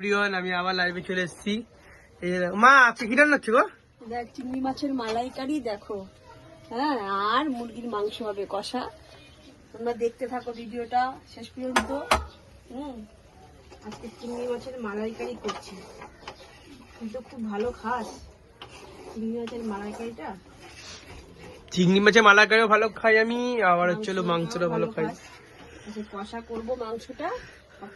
প্রিয়ন আমি আবার লাইভে চলে এসেছি। মা আপনি কি রান্না হচ্ছে গো? দেখ চিংড়ি মাছের মালাইকারি দেখো। হ্যাঁ আর মুরগির মাংস হবে কষা। তোমরা দেখতে থাকো ভিডিওটা শেষ পর্যন্ত। হুম আজকে চিংড়ি মাছের মালাইকারি করছি। তুই তো খুব ভালো খাস। চিংড়ি মাছের মালাইকারিটা? চিংড়ি মাছের মালাকারিও ভালো খাই আমি আবার হচ্ছে মাংসটা ভালো খাই। আচ্ছা কষা করব মাংসটা।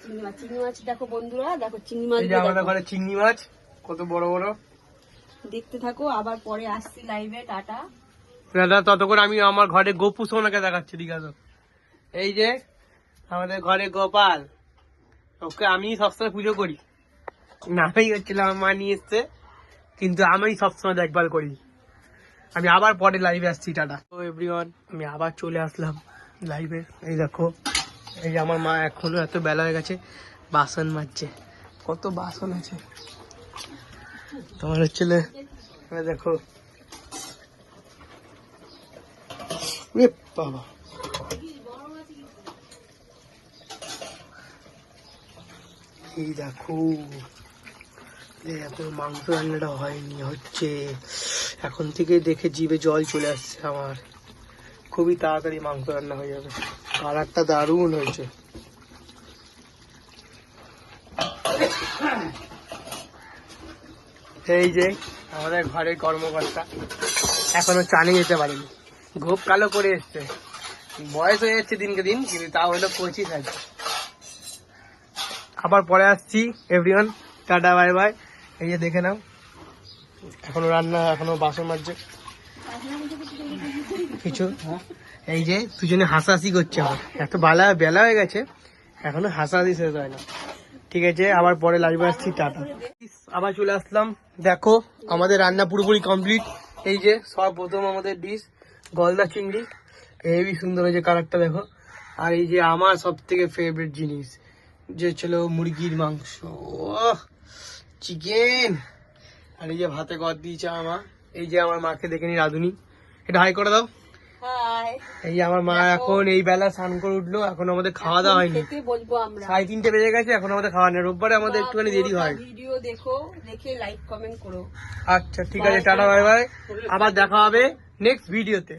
চিংড়ি মাছ। চিংড়ি মাছ দেখো বন্ধুরা দেখো চিংড়ি মাছ আমাদের ঘরে চিংড়ি মাছ কত বড় বড়। দেখতে থাকো আবার পরে আসছি লাইভে টাটা। দাদা ততক্ষণ আমি আমার ঘরে গোপু সোনাকে দেখাচ্ছি ঠিক আছে? এই যে আমাদের ঘরে গোপাল ওকে আমি সবসময় পুজো করি। নামেই হচ্ছিলাম আমার মা নিয়ে এসছে কিন্তু আমি সবসময় দেখভাল করি। আমি আবার পরে লাইভে আসছি টাটা। তো এভরিওয়ান আমি আবার চলে আসলাম লাইভে এই দেখো এই আমার মা এখনও এত বেলা হয়ে গেছে, বাসন মাজছে। কত বাসন আছে। তোমার হচ্ছে দেখো। বাবা। এই দেখো এখন মাংস রান্নাটা হয়নি, হচ্ছে। এখন থেকে দেখে জিভে জল চলে আসছে আমার। খুবই তাড়াতাড়ি মাংস রান্না হয়ে যাবে। কালারটা দারুণ হয়েছে। এই যে আমাদের ঘরের কর্মকর্তা, এখনও চালিয়ে যেতে পারেনি। গোপ কালো করে এসছে। বয়স হয়ে যাচ্ছে দিনকে দিন, কিন্তু তাও হলো পঁচিশ আছে। আবার পরে আসছি এভরিওয়ান টাটা বাই বাই এই যে দেখে নাও। এখনও রান্না, এখনও বাসন মাজছে। কিছু? এই যে দুজনে হাসাহাসি করছে আমার এত বেলা বেলা হয়ে গেছে, এখনও হাসাহাসি শেষ হয় না। ঠিক আছে, আবার পরে লাইভে আসছি, টাটা। আবার চলে আসলাম। দেখো, আমাদের রান্না পুরোপুরি কমপ্লিট এই যে, সব প্রথম আমাদের ডিশ গলদা চিংড়ি। হেভি সুন্দর হয়েছে কালারটা দেখো। আর এই যে, আমার সব থেকে ফেভারিট জিনিস, যে ছিল মুরগির মাংস। চিকেন আর এই যে, ভাতে গদ দিয়েছে আমার এই যে, আমার মাকে দেখে নি রাধুনি। এটা হাই করে দাও। এই আমার মা এখন এই বেলা স্নান করে উঠল এখন আমাদের খাওয়া দাওয়া হয়নি। বলব আমরা। সাড়ে তিনটে বেজে গেছে এখন আমাদের খাওয়া নেই। রোববারে আমাদের একটুখানি দেরি হয়। ভিডিও দেখো দেখে লাইক কমেন্ট করো। আচ্ছা ঠিক আছে টাটা বাই বাই আবার দেখা হবে নেক্সট ভিডিওতে